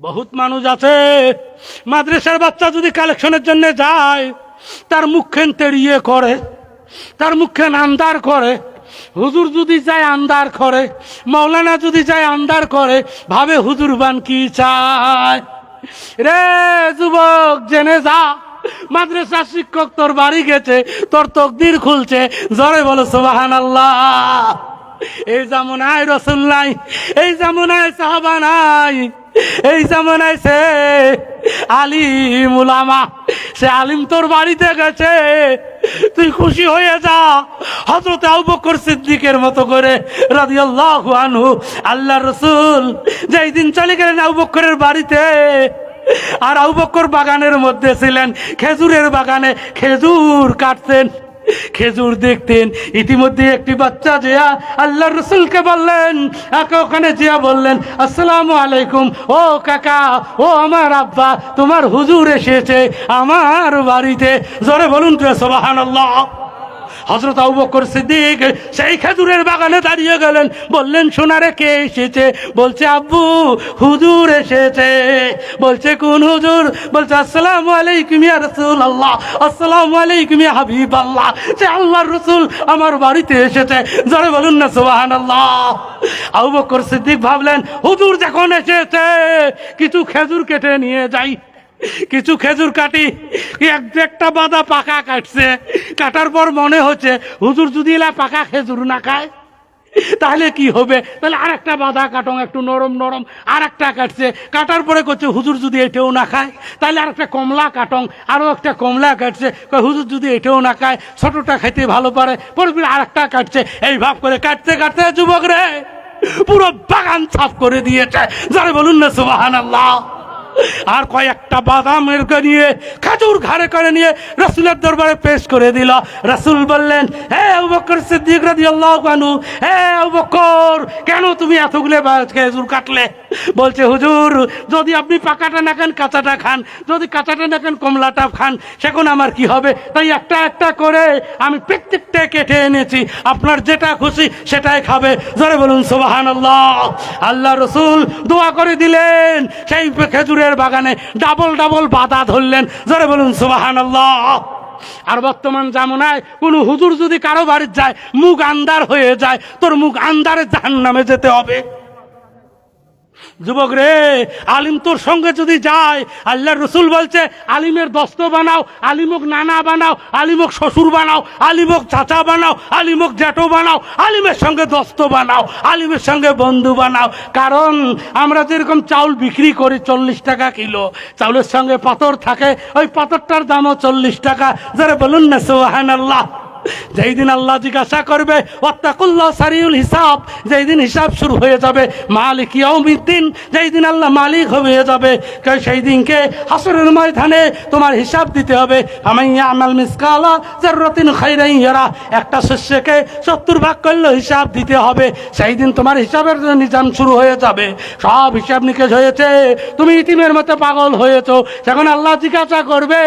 বহুত মানুষ আছে। মাদ্রাসার বাচ্চা যদি কালেকশনের জন্য যায়, তার মুখখান তেড়িয়ে করে, তার মুখখান আন্দার করে, হুজুর যদি যায় আন্দার করে মৌলানা যদি যায় আন্দার করে, ভাবে হুজুর বান কি চায়? রে যুবক, জেনে যা, মাদ্রাসা শিক্ষক তোর বাড়ি গেছে, তোর তকদির খুলছে, জরে বলো সোবাহান আল্লাহ এই জামনায় রসুল নাই, এই জামনায় সাহাবা নাই। এই জামানায় সে আলিম সে আলিম তোর বাড়িতে গেছে। তুই খুশি হয়ে যা। হজরত আবু বকর সিদ্দিকের মতো করে রাদিয়াল্লাহু আনহু আল্লাহ রসুল যেই দিন চলে গেলেন আবু বকরের বাড়িতে, আর আবু বকর বাগানের মধ্যে ছিলেন, খেজুরের বাগানে খেজুর কাটতেন। খেজুর দেখতেন। ইতিমধ্যে একটি বাচ্চা জিয়া আল্লাহ রসুলকে বললেন একে ওখানে জিয়া বললেন, আসসালাম আলাইকুম। ও কাকা, ও আমার আব্বা, তোমার হুজুর এসেছে আমার বাড়িতে। জোরে বলুন তো সোবাহান হজরত আবু বকর সিদ্দিক সেই খেজুরের বাগানে দাঁড়িয়ে গেলেন। বললেন, সোনারে কে এসেছে? বলছে, আব্বু, হুজুর এসেছে। বলছে, কোন হুজুর? বলছে, আসসালামু আলাইকুম ইয়া রাসূল আল্লাহ আসসালামু আলাইকুম ইয়া হাবিব আল্লাহ যে আল্লাহর রসুল আমার বাড়িতে এসেছে। জোরে বলুন না, সুবহানাল্লাহ। বকর সিদ্দিক ভাবলেন, হুজুর যখন এসেছে, কিছু খেজুর কেটে নিয়ে যাই। কিছু খেজুর কাটি, এক একটা বাদা পাকা কাটছে। কাটার পর মনে হচ্ছে, হুজুর যদি এলা পাকা খেজুর না খায়, তাহলে কি হবে? তাহলে আর একটা বাধা কাটং একটু নরম নরম আর একটা কাটছে। কাটার পরে করছে, হুজুর যদি এটাও না খায়, তাহলে আর একটা কমলা কাটং আরও একটা কমলা কাটছে। হুজুর যদি এটাও না খায়, ছোটটা খাইতে ভালো পারে। পরে আর একটা কাটছে। এই ভাব করে কাটতে কাটতে যুবক রে, পুরো বাগান সাফ করে দিয়েছে। যারা বলুন না সুবাহান আল্লাহ আর কয়েকটা বাদামের নিয়ে, খাজুর ঘাড়ে করে নিয়ে রসুলের দরবারে পেশ করে দিল। রসুল বললেন, হে আবু বকর সিদ্দিক রাদিয়াল্লাহু আনহু, হে আবু বকর, কেন তুমি এতগুলো খেজুর কাটলে? বলছে, হুজুর, যদি আপনি পাকাটা না খান, কাঁচাটা খান, যদি কাঁচাটা না খান, কমলাটা খান, সেখন আমার কি হবে? তাই একটা একটা করে আমি প্রত্যেকটা কেটে এনেছি। আপনার যেটা খুশি সেটাই খাবে। জোরে বলুন সোবাহান আল্লাহ আল্লাহ রসুল দোয়া করে দিলেন, সেই খেজুরের বাগানে ডাবল ডাবল বাধা ধরলেন। জোরে বলুন সুবাহান আর বর্তমান জামনায় কোনো হুজুর যদি কারও বাড়ির যায়, মুখ আন্দার হয়ে যায়, তোর মুখ আন্দারে জাহান নামে যেতে হবে। যুবক রে, আলিম তোর সঙ্গে যদি যায় আল্লাহ রসুল বলছে, আলিমের দস্ত বানাও, আলিমক নানা বানাও, আলিমক শ্বশুর বানাও, আলিমক চাচা বানাও, আলিমক জ্যাঠো বানাও, আলিমের সঙ্গে দস্ত বানাও, আলিমের সঙ্গে বন্ধু বানাও। কারণ আমরা যেরকম চাউল বিক্রি করি চল্লিশ টাকা কিলো, চাউলের সঙ্গে পাথর থাকে, ওই পাথরটার দামও চল্লিশ টাকা। যারা বলুন না সোহান আল্লাহ যেই দিন আল্লাহ জিজ্ঞাসা করবে, ওয়াত্তাকুল্লাহ সারিউল হিসাব যেই দিন হিসাব শুরু হয়ে যাবে, মালিক ইয়াউমিদ্দিন যেই দিন আল্লাহ মালিক হয়ে যাবে সেই দিনকে হাসরের ময়দানে তোমার হিসাব দিতে হবে। আমাইয়া আমাল মিসকালা জাররাতিন খাইরাই ইয়ারা একটা শস্যকে সত্তর ভাগ করলে হিসাব দিতে হবে। সেই দিন তোমার হিসাবের নিজাম শুরু হয়ে যাবে। সব হিসাব নিকেশ হয়েছে। তুমি ইতিমের মতো পাগল হয়েছো। সেখন আল্লাহ জিজ্ঞাসা করবে,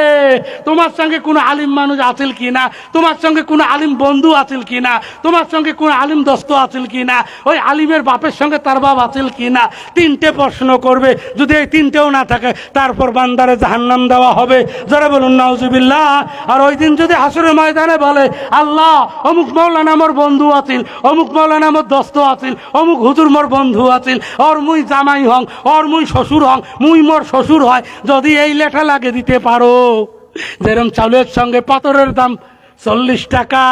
তোমার সঙ্গে কোনো আলিম মানুষ আছিল কিনা? তোমার সঙ্গে কোনো আলিম বন্ধু আছিল কিনা? তোমার সঙ্গে কোনো আলিম দস্ত আছিল কিনা? ওই আলিমের বাপের সঙ্গে তার বাপ আছিল কিনা? তিনটে প্রশ্ন করবে। যদি এই তিনটেও না থাকে, তারপর বান্দারে জাহান্নাম দেওয়া হবে। যারা বলুন, নাউজুবিল্লাহ। আর ওই দিন যদি হাসুরের ময়দানে বলে, আল্লাহ, অমুক মৌলানা মোর বন্ধু আছিল অমুক মৌলানা মোর দোস্ত আছিল অমুক হুজুর মোর বন্ধু আছিল ওর মুই জামাই হং, ওর মুই শ্বশুর হং, মুই মোর শ্বশুর হয়, যদি এই লেখা লাগে দিতে পারো। যেরকম চাউলের সঙ্গে পাথরের দাম চল্লিশ টাকা।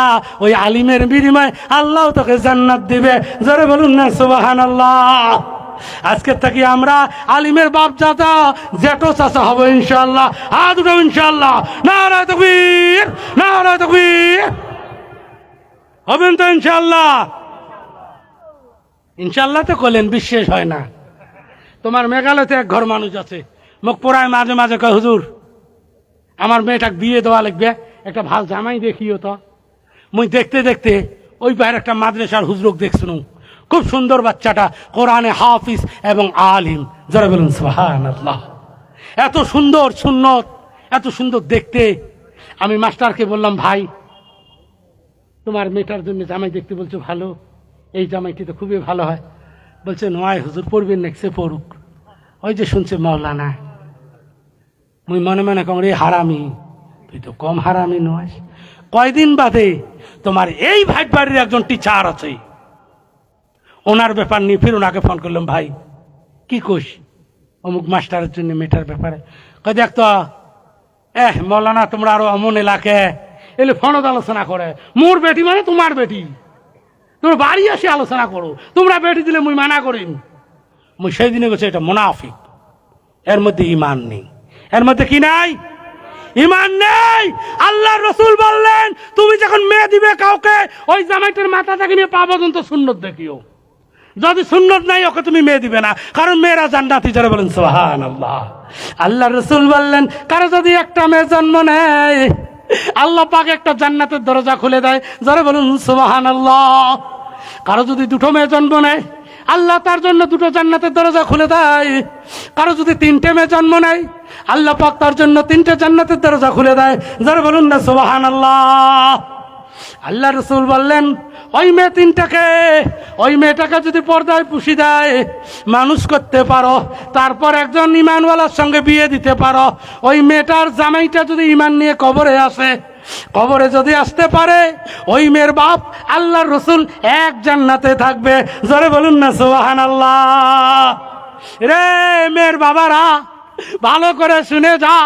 ওই আলিমের বিনিময় আল্লাহ তোকে জান্নাত দিবে। জোরে বলুন না সুবাহান আল্লাহ আজকে থেকে আমরা আলিমের বাপ চাচা জেঠো চাচা হব ইনশাল্লাহ হাত উঠাবো ইনশাল্লাহ না রায় তকবীর না রায় তকবীর। হবেন তো ইনশাল্লাহ ইনশাল্লাহ তো করলেন, বিশ্বাস হয় না। তোমার মেঘালয়তে এক ঘর মানুষ আছে। মুখ পোড়ায় মাঝে মাঝে কয়, হুজুর, আমার মেয়েটাকে বিয়ে দেওয়া লাগবে। একটা ভালো জামাই দেখিও তো। মুই দেখতে দেখতে ওই বাইরে একটা মাদ্রাসার হুজরুক দেখছিল খুব সুন্দর বাচ্চাটা, কোরআনে হাফিজ এবং আলিম। যারা বলুন এত সুন্দর সুন্নত, এত সুন্দর দেখতে। আমি মাস্টারকে বললাম, ভাই, তোমার মেয়েটার জন্য জামাই দেখতে বলছো ভালো? এই জামাইটি তো খুবই ভালো হয়। বলছে, নয় হুজুর পড়বেন নেক্সে পড়ুক ওই যে শুনছে, মৌলানা। মুই মনে মনে কম, রে হারামি। তুই তো কম হারামি নয় কয়দিন বাদে তোমার এই ভাইট বাড়ির একজন টিচার আছে। ওনার ব্যাপার নিয়ে ফির ওনাকে ফোন করলাম, ভাই, কি কোষ অমুক মাস্টারের জন্য মেয়েটার ব্যাপারে। কয়, দেখ তো, এহ, মৌলানা, তোমরা আরও অমন এলাকে, এলে ফোনত আলোচনা করে। মোর বেটি মানে তোমার বেটি। তোমরা বাড়ি আসে আলোচনা করো। তোমরা বেটি দিলে মুই মানা করিম। মুই সেই দিনে গেছে, এটা মোনাফিক। এর মধ্যে ইমান নেই। এর মধ্যে কি নাই? ইমান নেই। আল্লাহ রসুল বললেন, তুমি যখন মেয়ে দিবে কাউকে, ওই জামাইটার মাথা থেকে নিয়ে পা পর্যন্ত সুন্নত দেখিও। যদি সুন্নত নাই, ওকে তুমি মেয়ে দিবে না। কারণ মেয়েরা জান্নাতি যারা বলেন সোহান আল্লাহ আল্লাহ রসুল বললেন, কারও যদি একটা মেয়ে জন্ম নেয়, আল্লাহ পাক একটা জান্নাতের দরজা খুলে দেয়। যারা বলুন সোহান আল্লাহ কারও যদি দুটো মেয়ে জন্ম নেয় আল্লাহ তার জন্য দুটো জান্নাতের দরজা খুলে দেয়। কারও যদি তিনটে মেয়ে জন্ম নেয়, আল্লাহ পাক তার জন্য তিনটে জান্নাতের দরজা খুলে দেয়। যারা বলুন না সোহান আল্লাহ আল্লাহ রসুল বললেন, ওই মেয়ে তিনটাকে, ওই মেয়েটাকে যদি পর্দায় পুষি দেয়, মানুষ করতে পারো। তারপর একজন ইমানওয়ালার সঙ্গে বিয়ে দিতে পারো। ওই মেয়েটার জামাইটা যদি ইমান নিয়ে কবরে আসে কবরে যদি আসতে পারে, ওই মেয়ের বাপ আল্লাহর রসুল এক জান্নাতে থাকবে। জোরে বলুন না সোহান আল্লাহ রে মেয়ের বাবারা, ভালো করে শুনে যা,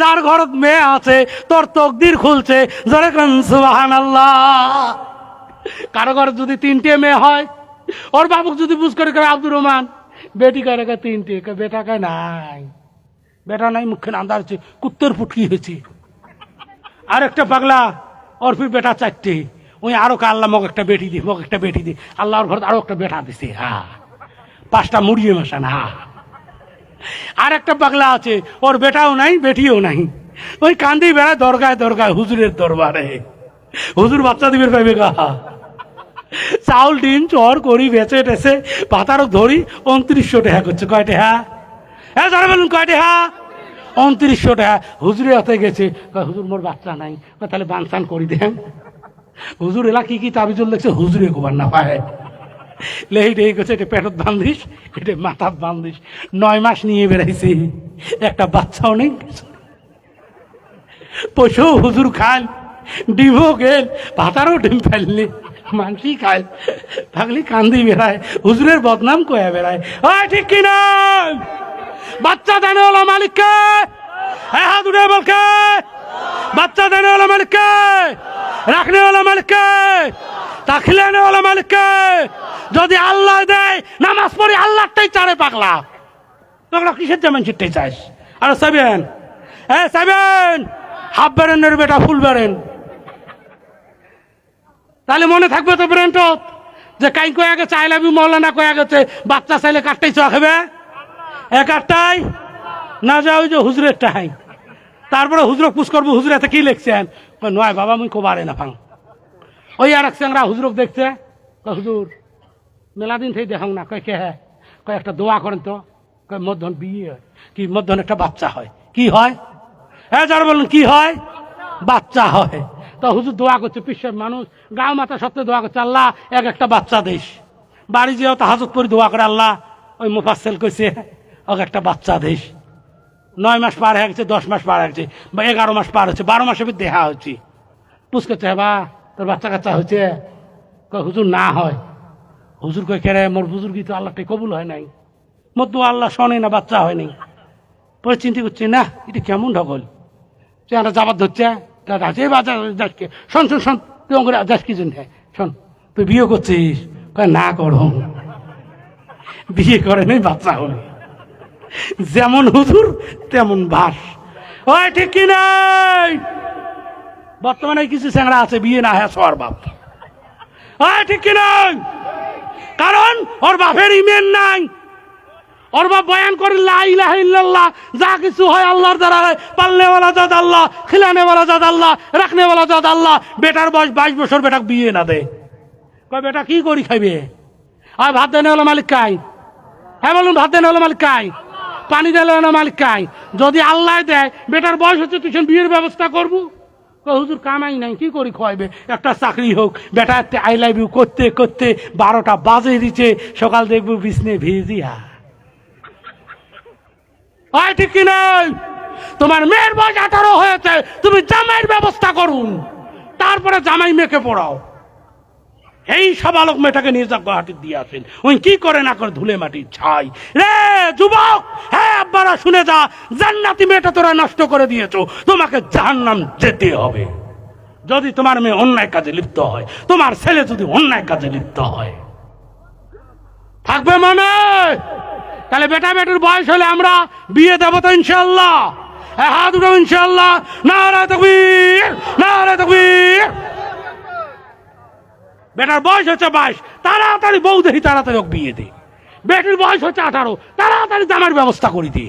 যার ঘর মেয়ে আছে, তোর তকদির খুলছে। জোরে সুবাহান আল্লাহ কারও ঘর যদি তিনটে মেয়ে হয়, ওর বাবুক যদি বুঝ করে করে আব্দুর রহমান, বেটি করে কে তিনটে? বেটা কে নাই। বেটা নাই মুখে আন্দার হচ্ছে, কুত্তর ফুটকি হয়েছে। আর একটা পাগলা, ওর ফির বেটা চারটে। ওই আরও কে আল্লাহ মগ একটা বেটি দি মগ একটা বেটি দি। আল্লাহর ঘর আরও একটা বেটা দিছে, হা। পাঁচটা মুড়িয়ে মেশান হা। আর একটা পাগলা আছে, ওর বেটাও নাই, বেটিও নাই। ওই কান্দি বেড়ায় দরগায় দরগায়, হুজুরের দরবারে। হুজুর বাচ্চা দিবের পাইবে গা চাউল, ডিম, চর করি বেচে টেসে পাতারও ধরি উনত্রিশশো টাকা করছে। কয় টাকা? হ্যাঁ যারা বলুন কয় টাকা? উনত্রিশশো টাকা। হুজুরের হাতে গেছে। হুজুর, মোর বাচ্চা নাই। তাহলে বানসান করি দেন। হুজুর, এলা কি কি তাবিজুল লেগছে হুজুরে কোবার না পায়। লেহিটা এই করছে এটা পেটত বান্ধিস, এটা মাথাত বান্ধিস। নয় মাস নিয়ে বেড়াইছি। একটা বাচ্চাও নেই। পশু, হুজুর খান ডিমও গেল, ভাতারও ডিম ফেললি, মানসি খায় থাকলি কান্দি বেড়ায়, হুজুরের বদনাম কয়া বেড়ায়। ঠিক কিনা? বাচ্চা দেনে ওলা মালিককে। হ্যাঁ হাত উঠে বলকে। বাচ্চা দেনে ওলা মালিককে। রাখনে ওলা মালিককে। তাখিলানে ওলা মালিককে। যদি আল্লাহ দেয়, নামাজ পড়ে আল্লাহটাই চারে পাগলা। তোমরা কিসের যেমন ছিটতে চাইস আর সাবেন হ্যাঁ সাবেন হাফ বেরেনের বেটা, ফুল বেরেন তাহলে মনে থাকবে তো ব্রেন্ট যে কাই কয়ে গেছে, আই লাভ ইউ কয়ে গেছে, বাচ্চা চাইলে কাটতেই চা খাবে। এক আটটাই না যা ওই যে হুজুরের টাই। তারপরে হুজুর পুষ করব, হুজুর এতে কি লিখছেন? নয় বাবা, মুই কোবারে না ফাং ওই আর এক চ্যাংরা হুজুরক দেখছে। হুজুর, মেলা দিন থেকে দেখাও না। কয়, কে হ্যাঁ কয়, একটা দোয়া করেন তো। কয় মধ্যন বিয়ে হয়। কি মধ্যন একটা বাচ্চা হয়। কি হয়? হ্যাঁ যারা বলুন কি হয়? বাচ্চা হয়। তো হুজুর দোয়া করছে, পিসের মানুষ, গাও মাথা সত্ত্বে দোয়া করছে, আল্লাহ, এক একটা বাচ্চা দেশ বাড়ি যেও তো হাজত করে দোয়া করে, আল্লাহ, ওই মুফাসেল কইছে ওকে একটা বাচ্চা দেশ। নয় মাস পার হয়ে গেছে, দশ মাস পার হয়ে গেছে, বা এগারো মাস পার হচ্ছে, বারো মাসে দেহা হচ্ছে। পুষ করছে তোর বাচ্চা কাচ্চা হচ্ছে কয়, হুজুর না হয়। হুজুর কই কেড়ে মোর বুজুর্গি তো আল্লাহটাই কবুল হয় নাই? মোর তো আল্লাহ শোনে না, বাচ্চা হয় নাই। পরে চিন্তা করছে, না, এটা কেমন ঢকল একটা যাবার ধরছে শোন শোন শোন, তুই অঙ্গরে যাস কি জন্য? শোন, তুই বিয়ে করছিস? কয়, না করো বিয়ে করে নেই, বাচ্চা হলো। যেমন হুজুর, তেমন বাস ওই ঠিক কি নাই? বর্তমানে কিছু স্যাংরা আছে, বিয়ে না হ্যাঁ সবার বাপ। ওই ঠিক কি নাই? কারণ ওর বাপের ইমেন নাই। ওর বাপ বয়ান করে, লা ইলাহা ইল্লাল্লাহ, যা কিছু হয় আল্লাহর দ্বারা হয় পালনেওয়ালা জাদ আল্লাহ খিলানেওয়ালা জাদ আল্লাহ, রাখনে বলা জাদ আল্লাহ। বেটার বয়স বাইশ বছর বেটা বিয়ে না দে। কয়, বেটা কি করি খাইবে? আর ভাত দেনে হলো মালিক কাই? হ্যাঁ বলুন, ভাত দেনে হলো মালিক কাই? পানি দেনে না মালিক কাই? যদি আল্লাহ দেয়, বেটার বয়স হচ্ছে তুই বিয়ের ব্যবস্থা করব। হুজুর কামাই নাই, কি করি খাওয়াইবে একটা চাকরি হোক, বেটা একটা আই লাভ ইউ করতে করতে বারোটা বাজে দিচ্ছে সকাল দেখব বিছনে ভিজিয়া। হয় ঠিক কি নেই? তোমার মেয়ের বয়স আঠারো হয়েছে, তুমি জামাইয়ের ব্যবস্থা করুন। তারপরে জামাই মেয়েকে পড়াও। এই সব আলোক মেয়েটাকে নিয়ে যা গুয়াহাটি দিয়ে আসেন। ওই কি করে না করে ধুলে মাটি ছাই। রে, যুবক! হ্যাঁ আব্বারা, শুনে যা। জান্নাতি মেয়েটা তোরা নষ্ট করে দিয়েছ। তোমাকে জাহান্নাম যেতে হবে। যদি তোমার মেয়ে অন্যায় কাজে লিপ্ত হয়, তোমার ছেলে যদি অন্যায় কাজে লিপ্ত হয়। থাকবে মানে? তাহলে বেটা বেটির বয়স হলে আমরা বিয়ে দেবো তো ইনশাল্লাহ হ্যাঁ হাত উঠাবো ইনশাল্লাহ না তকবীর না তকবীর। বেটার বয়স হচ্ছে বাইশ, তাড়াতাড়ি বউ দেখি তাড়াতাড়ি বিয়ে দে। বেটির বয়স হচ্ছে আঠারো, তাড়াতাড়ি জামার ব্যবস্থা করি দে।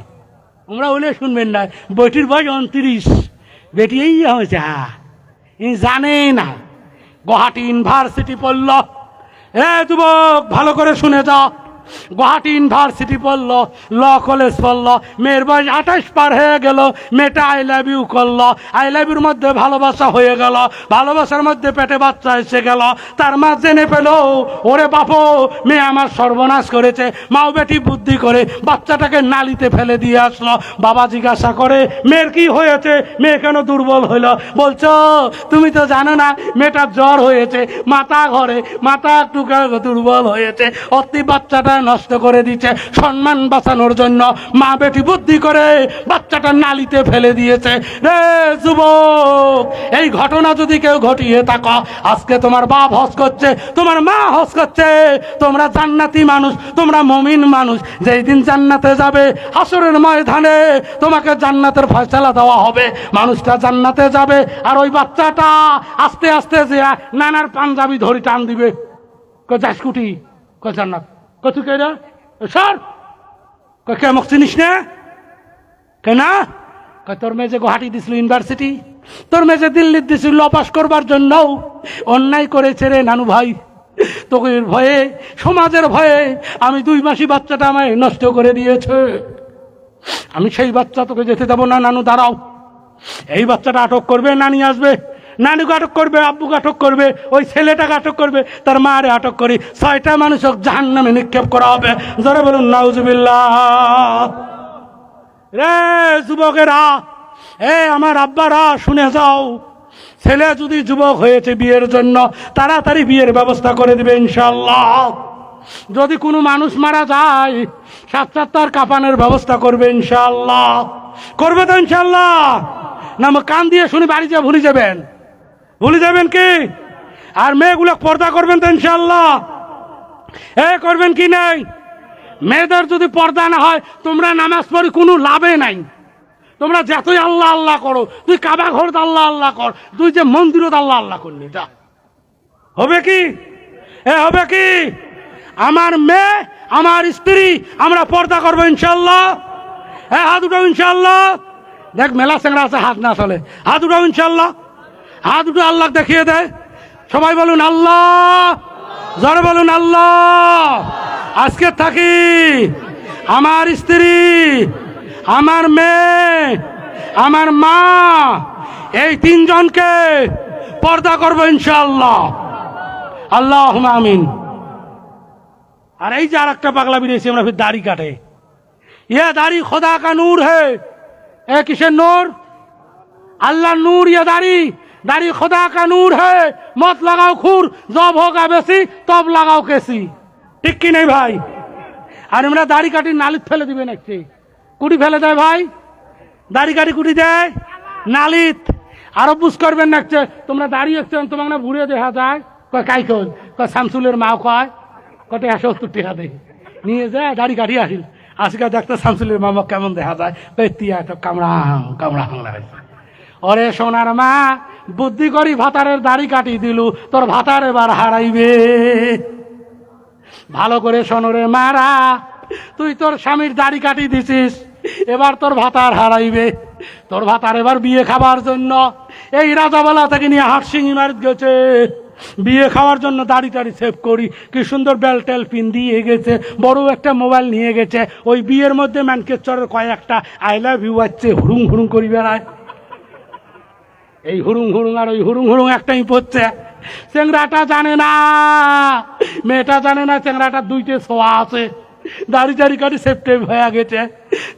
আমরা বলে শুনবেন না বইটির বয়স উনত্রিশ, বেটি এই হয়েছে হ্যাঁ। ই জানে না, গুয়াহাটি ইউনিভার্সিটি পড়ল। এ যুবক, ভালো করে শুনে যাও। গুয়াহাটি ইউনিভার্সিটি পড়ল, ল কলেজ পড়ল, মেয়ের বয়স আঠাশ পার হয়ে গেল, মেয়েটা আই লাভ ইউ করল। আই লাভ ইউর মধ্যে ভালোবাসা হয়ে গেল, ভালোবাসার মধ্যে পেটে বাচ্চা এসে গেল। তার মা জেনে পেল, ওরে বাপো, মেয়ে আমার সর্বনাশ করেছে, মাও বেটি বুদ্ধি করে, বাচ্চাটাকে নালিতে ফেলে দিয়ে আসলো। বাবা জিজ্ঞাসা করে, মেয়ের কি হয়েছে? মেয়ে কেন দুর্বল হইল বলছো, তুমি তো জানো না মেয়েটার জ্বর হয়েছে, মাথা ঘরে, মাথা একটু দুর্বল হয়েছে, অতি বাচ্চাটা নষ্ট করে দিচ্ছে সম্মান বাঁচানোর জন্য মা বেটি বুদ্ধি করে বাচ্চাটা নালিতে ফেলে দিয়েছে। রে যুবক, এই ঘটনা যদি কেউ ঘটিয়ে থাকো, আজকে তোমার বাপ হস করছে, তোমার মা হস করছে, তোমরা জান্নাতি মানুষ, তোমরা মমিন মানুষ, যেই দিন জান্নাতে যাবে, হাসরের ময়দানে তোমাকে জান্নাতের ফয়সালা দেওয়া হবে। মানুষটা জান্নাতে যাবে, আর ওই বাচ্চাটা আস্তে আস্তে যে নানার পাঞ্জাবি ধরি টান দিবে। কো যাস কুটি কো জান্নাত। কো তুই কে সর কো মোক চিনিস না কে না কয় তোর মেয়ে যে গুয়াহাটি দিছিল ইউনিভার্সিটি তোর মেয়ে যে দিল্লির দিছিল ল পাস করবার জন্য অন্যায় করেছে রে নানু ভাই তোকে ভয়ে সমাজের ভয়ে আমি দুই মাসি বাচ্চাটা আমায় নষ্ট করে দিয়েছে আমি সেই বাচ্চা তোকে যেতে দেবো না নানু দাঁড়াও এই বাচ্চাটা আটক করবে নানি আসবে নানুকে আটক করবে, আব্বুকে আটক করবে, ওই ছেলেটাকে আটক করবে, তার মারে আটক করি। ছয়টা মানুষ জাহান নামে নিক্ষেপ করা হবে। যারা বলুন, নাউজুবিল্লাহ। রে যুবকেরা, এ আমার আব্বারা, শুনে যাও। ছেলে যদি যুবক হয়েছে বিয়ের জন্য, তাড়াতাড়ি বিয়ের ব্যবস্থা করে দিবে ইনশাল্লাহ যদি কোনো মানুষ মারা যায় সাত সাত তার কাপানের ব্যবস্থা করবে ইনশাল্লাহ করবে তো ইনশাল্লাহ না কান দিয়ে শুনি বাড়ি যা ভুলে যাবেন। ভুলে যাবেন কি? আর মেয়েগুলো পর্দা করবেন তো ইনশাল্লাহ এ, করবেন কি নাই? মেয়েদের যদি পর্দা না হয়, তোমরা নামাজ পড়ি কোনো লাভে নাই। তোমরা যতই আল্লাহ আল্লাহ করো, তুই কাবা ঘর আল্লাহ আল্লাহ কর, তুই যে মন্দিরত আল্লাহ আল্লাহ করলি, যা। হবে কি? এ, হবে কি? আমার মেয়ে, আমার স্ত্রী, আমরা পর্দা করব ইনশাল্লাহ হ্যাঁ হাত উঠাও ইনশাল্লাহ দেখ, মেলা চেংরা আছে, হাত না চলে। হাত উঠাও ইনশাল্লাহ হাত দুটো আল্লাহ দেখিয়ে দেয়। সবাই বলুন আল্লাহ। জড়ে বলুন আল্লাহ। আজকে থাকি আমার স্ত্রী, আমার মেয়ে, আমার মা, এই তিনজনকে পর্দা করব ইনশাআল্লাহ। আল্লাহ আমিন। আর এই যে আর একটা পাগলা বেরিয়েছি আমরা ফির দাড়ি কাটে। ইয়ে দাড়ি খোদা কা নূর হে। এ কিসের নূর? আল্লাহ নূর ইয়ে দাড়ি। दाढ़ी खुदा का नूर है मत लगाओ खूर जब होगा बेसी तब লাগাও কেসি ঠিক কি নেই ভাই আর আমরা দাড়ি কাটি নালিত ফেলে দিবে নাকি কুটি ফেলে দেয় ভাই দাড়ি কাটি কুটি দেয় নালিত আরো বুঝ করবেন নাকছে তোমরা দাড়ি একছেন তোমাকে না ঘুরে দেখা যায় কয় কাই কই কয় শামসুলের মাও কয় কটে সত্তর টাকা দেয় নিয়ে যায় দাড়ি কাটি আসিল আজকে দেখতে শামসুলের মামা কেমন দেখা যায় পেতিয়া একটা কামড়া কামড়া হাংলা হয়েছে ওরে সোনার মা বুদ্ধি করি ভাতারের দাড়ি কাটি দিলু, তোর ভাতার এবার হারাইবে। ভালো করে সোনরে মারা, তুই তোর স্বামীর দাড়ি কাটি দিছিস, এবার তোর ভাতার হারাইবে। তোর ভাতার এবার বিয়ে খাবার জন্য, এই রাজাবেলা থেকে নিয়ে হাটসিংহি মারিত গেছে। বিয়ে খাওয়ার জন্য দাড়ি টাড়ি সেভ করি, কি সুন্দর বেল টেল পিন দিয়ে গেছে, বড় একটা মোবাইল নিয়ে গেছে। ওই বিয়ের মধ্যে ম্যানকেশ্বরের কয়েকটা আই লাভ ইউ আছে, হুড়ুং হুড়ুং করি বেড়ায়। এই হুড়ুং হুড়ুং আর ওই হুড়ুং হুড়ুং একটাই পড়ছে। চেংরাটা জানে না। মেয়েটা জানে না চেংরাটা দুইটে ছোয়া আছে। দাড়ি দাড়ি কাটি সেপ্টেম হয়ে গেছে।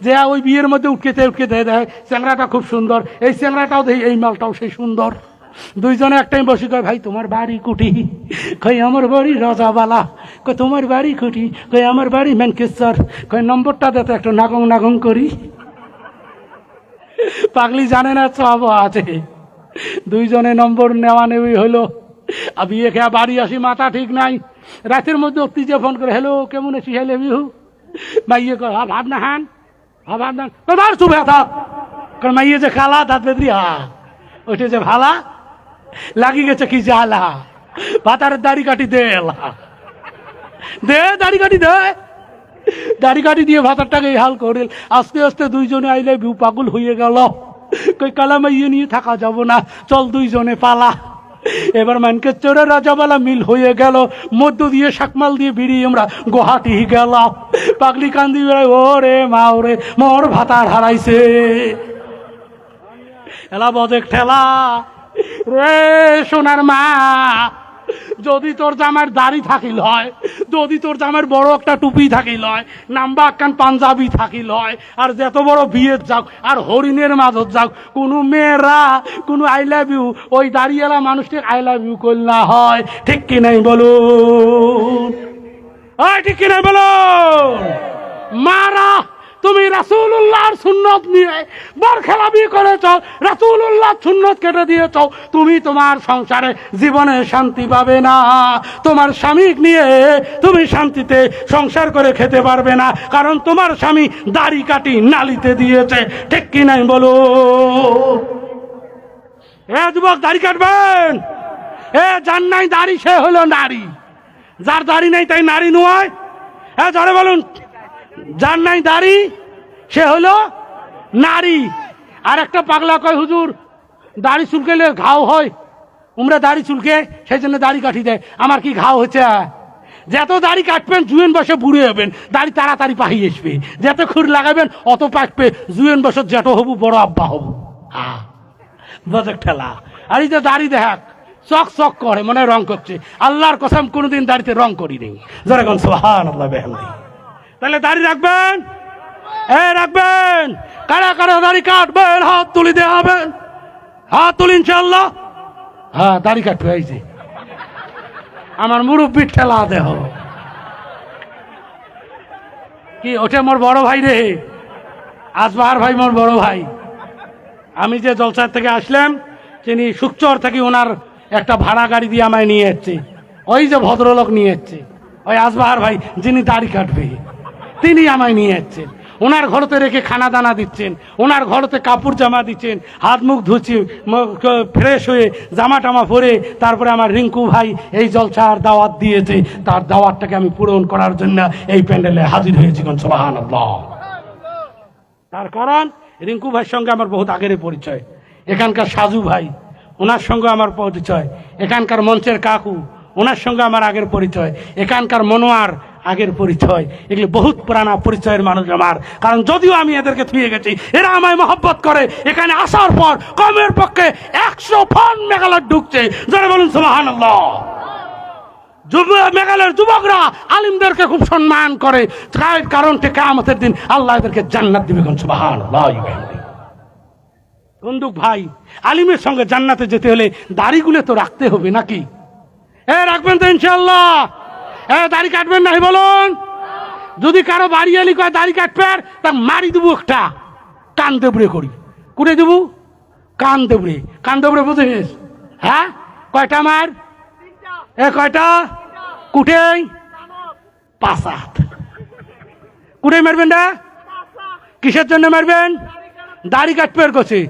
যে ওই বিয়ের মধ্যে উঠকেতে উঠকেতে দেয় চ্যাংরাটা খুব সুন্দর। এই চ্যাংরাটাও দেয় এই মালটাও সেই সুন্দর। দুইজনে একটাই বসে কয়, ভাই, তোমার বাড়ি কুটি? কই আমার বাড়ি রাজাবালা। কই তোমার বাড়ি কুটি? কই আমার বাড়ি ম্যানকেশ্বর কই নম্বরটা দেতে একটা নাগং নাগং করি। পাগলি জানে না সব আছে। দুইজনে নম্বর নেওয়া নেওয়াই হলো। বিয়ে খেয়া বাড়ি আসি, মাথা ঠিক নাই। রাতের মধ্যে অতিজে ফোন করে, হ্যালো, কেমন আছিস? হ্যালো, বিহু? মাইয়ে কর হা ভাব না হান হা ভাব না তোমার চুপ থাক। কারণ মাইয়ে যে খালা, দাঁত বেদরি হা ওইটা যে ভালা। লাগি গেছে কি জ্বালা? ভাতারের দাড়ি কাটি দে। দে, দাড়ি কাটি দে। দাড়ি কাটি দিয়ে ভাতারটাকে হাল করিল আস্তে আস্তে দুইজনে আইলে বিউ পাগল হয়ে গেল। কই কালামাইয়ে নিয়ে থাকা যাব না। চল দুইজনে পালা। এবার মানকে চোরে রাজা রাজাবালা মিল হয়ে গেল। মধ্য দিয়ে শাকমাল দিয়ে বেরিয়ে আমরা গুহাটি গেল পাগলি কান্দি বেড়াই ও রে মা ওরে মোর ভাতার হারাইছে। এলা বজেক ঠেলা। রে সোনার মা যদি তোর জামার দাড়ি থাকিল হয়, যদি তোর জামার বড় একটা টুপি থাকিল হয় নাম্বা একখান পাঞ্জাবি থাকিল হয়, আর যত বড় বিয়ের যাও আর হরিণের মাঝত যাও কোনো মেয়েরা, কোনো আই লাভ ইউ ওই দাঁড়িয়েলা মানুষকে আই লাভ ইউ করলে হয়। ঠিক কি নাই ওই ঠিক কি নাই বলুন? মারা তুমি রাসূলুল্লাহর সুন্নত নিয়ে বর খেলাবি করেছ রাসূলুল্লাহ সুন্নত কেটে দিয়েছ, তুমি তোমার সংসারে জীবনে শান্তি পাবে না। তোমার স্বামী নিয়ে তুমি শান্তিতে সংসার করে খেতে পারবে না, কারণ তোমার স্বামী দাড়ি কাটি নালিতে দিয়েছে। ঠিক কি নাই বলো? এ যুবক, দাড়ি কাটবেন? এ যার নাই দাড়ি, সে হলো নারী। যার দাড়ি নাই, তাই নারী নয়। হ্যাঁ যারা বলুন যার নাই দাড়ি, সে হলো নারী। আর একটা পাগলা কয়, হুজুর, দাড়ি চুলকেলে ঘাও হয়। উমরা দাড়ি চুলকে, সেই জন্য দাড়ি কাটি দেয়। আমার কি ঘাও হচ্ছে যত দাড়ি কাটবেন, জুয়েন বসে বুড়ে হবেন। দাড়ি তাড়াতাড়ি পাহিয়ে আসবে। যত খুর লাগাবেন, অত পাকবে। জুয়েন বছর জেঠো হবু, বড় আব্বা হবু। হ্যাঁ ঠেলা। আর এই যে দাড়ি দেখাক, চক চক করে, মনে রং করছে। আল্লাহর কসম, কোনোদিন দাড়িতে রং করি নেই। জোরে সোহান আল্লাহ বেহামদি। তাহলে দাড়ি রাখবেন? এ রাখবেন। কারা কারা দাড়ি কাটবেন? হাত তুলি দেওয়া হবেন হাত তুলি ইনশাল্লাহ হ্যাঁ দাড়ি কাটবে, এই যে। আমার মুরব্বী ঠেলা দেহ। কি ওটা মোর বড় ভাই রে? আসবাহার ভাই মোর বড় ভাই। আমি যে জলসার থেকে আসলাম, তিনি সুকচর থেকে ওনার একটা ভাড়া গাড়ি দিয়ে আমায় নিয়ে যাচ্ছে ওই যে ভদ্রলোক নিয়ে যাচ্ছে ওই আসবাহার ভাই, যিনি দাড়ি কাটবে। তিনি আমায় নিয়ে যাচ্ছেন ওনার ঘরতে রেখে খানা দানা দিচ্ছেন। ওনার ঘরতে কাপড় জামা দিচ্ছেন। হাত মুখ ধুচি ফ্রেশ হয়ে জামা টামা পরে তারপরে আমার রিঙ্কু ভাই এই জলসার দাওয়াত দিয়েছে। তার দাওয়াতটাকে আমি পূরণ করার জন্য এই প্যান্ডেলে হাজির হয়েছি সোহান তার কারণ, রিঙ্কু ভাইয়ের সঙ্গে আমার বহুত আগের পরিচয়। এখানকার সাজু ভাই, ওনার সঙ্গে আমার পরিচয়। এখানকার মঞ্চের কাকু, ওনার সঙ্গে আমার আগের পরিচয়। এখানকার মনোয়ার আগের পরিচয়। এগুলি বহুত পুরানা পরিচয়ের মানুষ আমার। কারণ যদিও আমি এদেরকে থুয়ে গেছি, এরা আমায় মহব্বত করে। এখানে আসার পর কমের পক্ষে একশো ফন মেঘালয় ঢুকছে। যারা বলুন সুবাহান মেঘালয়ের যুবকরা আলিমদেরকে খুব সম্মান করে। কারণ থেকে আমাদের দিন আল্লাহ এদেরকে জান্নাত দিবে কোন বন্দুক ভাই, আলিমের সঙ্গে জান্নাতে যেতে হলে দাড়িগুলো তো রাখতে হবে নাকি? এ, রাখবেন তো ইনশাল্লাহ এ, দাড়ি কাটবেন নাই বলুন? যদি কারও বাড়ি এলি কয়, দাড়ি কাটবে তা মারি দেবো একটা। কান দেবড়ে করি। কুড়ে দেবো? কান দেবড়ে। কান দেবড়ে বুঝিস হ্যাঁ? কয়টা মার? এ, কয়টা? কুটে পাঁচাত কুটে মারবেন না? কিসের জন্য মারবেন? দাড়ি কাটবে করছে